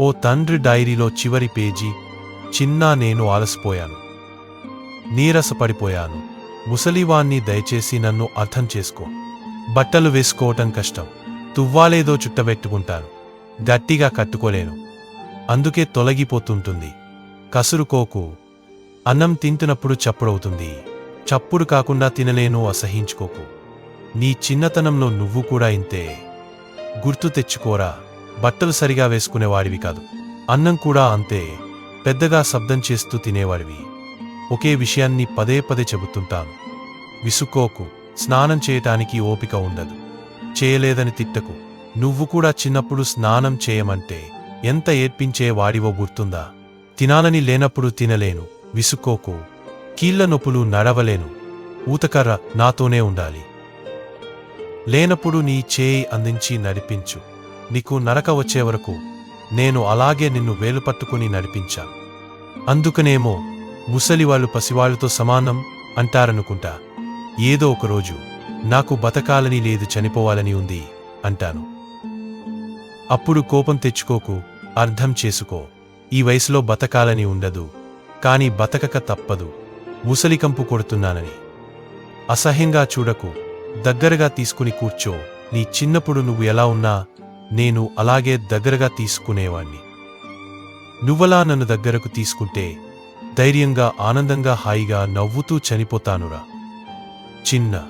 ఓ తండ్రి డైరీలో చివరి పేజీ చిన్నా నేను ఆలసిపోయాను. నీరసపడిపోయాను. ముసలివాణ్ణి దయచేసి నన్ను అర్థం చేసుకో. బట్టలు వేసుకోవటం కష్టం. తువ్వాలేదో చుట్టబెట్టుకుంటాను. గట్టిగా కట్టుకోలేను. అందుకే తొలగిపోతుంటుంది. కసురుకోకు. అన్నం తింటున్నప్పుడు చప్పుడవుతుంది. చప్పుడు కాకుండా తినలేను అసహించుకోకు. నీ చిన్నతనంలో నువ్వు కూడా ఇంతే. గుర్తు తెచ్చుకోరా. బట్టలు సరిగా వేసుకునేవాడివి కాదు. అన్నం కూడా అంతే పెద్దగా శబ్దం చేస్తూ తినేవాడివి. ఒకే విషయాన్ని పదే పదే చెబుతుంటాను విసుక్కోకు స్నానం చేయటానికి ఓపిక ఉండదు. చేయలేదని తిట్టకు. నువ్వు కూడా చిన్నప్పుడు స్నానం చేయమంటే ఎంత ఏడ్పించే వాడివో గుర్తుందా? తినాలని లేనప్పుడు తినలేను. విసుక్కోకు. కీళ్ళ నొప్పులు నడవలేను. ఊతకర్ర నాతోనే ఉండాలి. లేనప్పుడు నీ చేయి అందించి నడిపించు. నీకు నరక వచ్చే వరకు నేను అలాగే నిన్ను వేలు పట్టుకుని నడిపించా. అందుకనేమో ముసలివాళ్ళు పసివాళ్ళతో సమానం అంటారనుకుంటా. ఏదో ఒకరోజు నాకు బతకాలని లేదు చనిపోవాలని ఉంది అంటాను. అప్పుడు కోపం తెచ్చుకోకు అర్థం చేసుకో. ఈ వయసులో బతకాలని ఉండదు కాని బతకక తప్పదు. ముసలికంపు కొడుతున్నానని. అసహ్యంగా చూడకు దగ్గరగా తీసుకుని కూర్చో. నీ చిన్నప్పుడు నువ్వు ఎలా ఉన్నా నేను అలాగే దగ్గరగా తీసుకునేవాణ్ణి. నువ్వలా నన్ను దగ్గరకు తీసుకుంటే ధైర్యంగా ఆనందంగా హాయిగా నవ్వుతూ చనిపోతానురా. చిన్న